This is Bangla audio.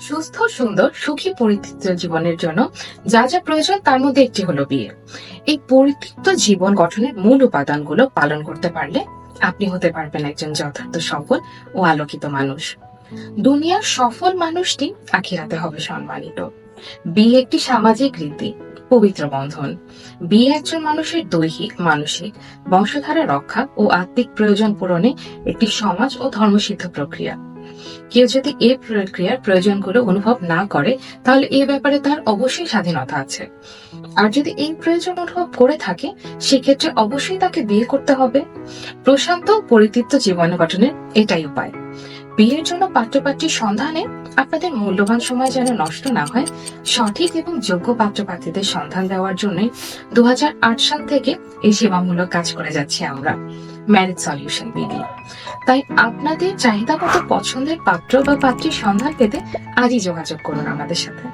সুস্থ, সুন্দর, সুখী পরিতৃপ্ত জীবনের জন্য যা যা প্রয়োজন তার মধ্যে একটি হলো বিয়ে। এই পরিতৃপ্ত জীবন গঠনের মূল উপাদানগুলো পালন করতে পারলে আপনি হতে পারবেন একজন যথার্থ সফল ও আলোকিত মানুষ। দুনিয়ার সফল মানুষটি আখিরাতে হবে সম্মানিত। বিয়ে একটি সামাজিক রীতি, পবিত্র বন্ধন। বিয়ে একজন মানুষের দৈহিক, মানসিক, বংশধারা রক্ষা ও আত্মিক প্রয়োজন পূরণে একটি সমাজ ও ধর্মসিদ্ধ প্রক্রিয়া। কেউ যদি এই প্রক্রিয়ার প্রয়োজনগুলো অনুভব না করে, তাহলে এই ব্যাপারে তার অবশ্যই স্বাধীনতা আছে। আর যদি এই প্রয়োজন অনুভব করে থাকে, সেক্ষেত্রে অবশ্যই তাকে বিয়ে করতে হবে। প্রশান্ত পরিতৃপ্ত জীবন গঠনের এটাই উপায়। বিয়ের জন্য পাত্রপাত্রীর সন্ধানে আপনাদের মূল্যবান সময় যেন নষ্ট না হয়, সঠিক এবং যোগ্য পাত্রপাত্রীদের সন্ধান দেওয়ার জন্য দু হাজার আট সাল থেকে এই সেবামূলক কাজ করে যাচ্ছি আমরা। ম্যারেজ সলিউশন বিডি তাই আপনাদের চাহিদা মতো পছন্দের পাত্র বা পাত্রীর সন্ধান পেতে আজই যোগাযোগ করুন আমাদের সাথে।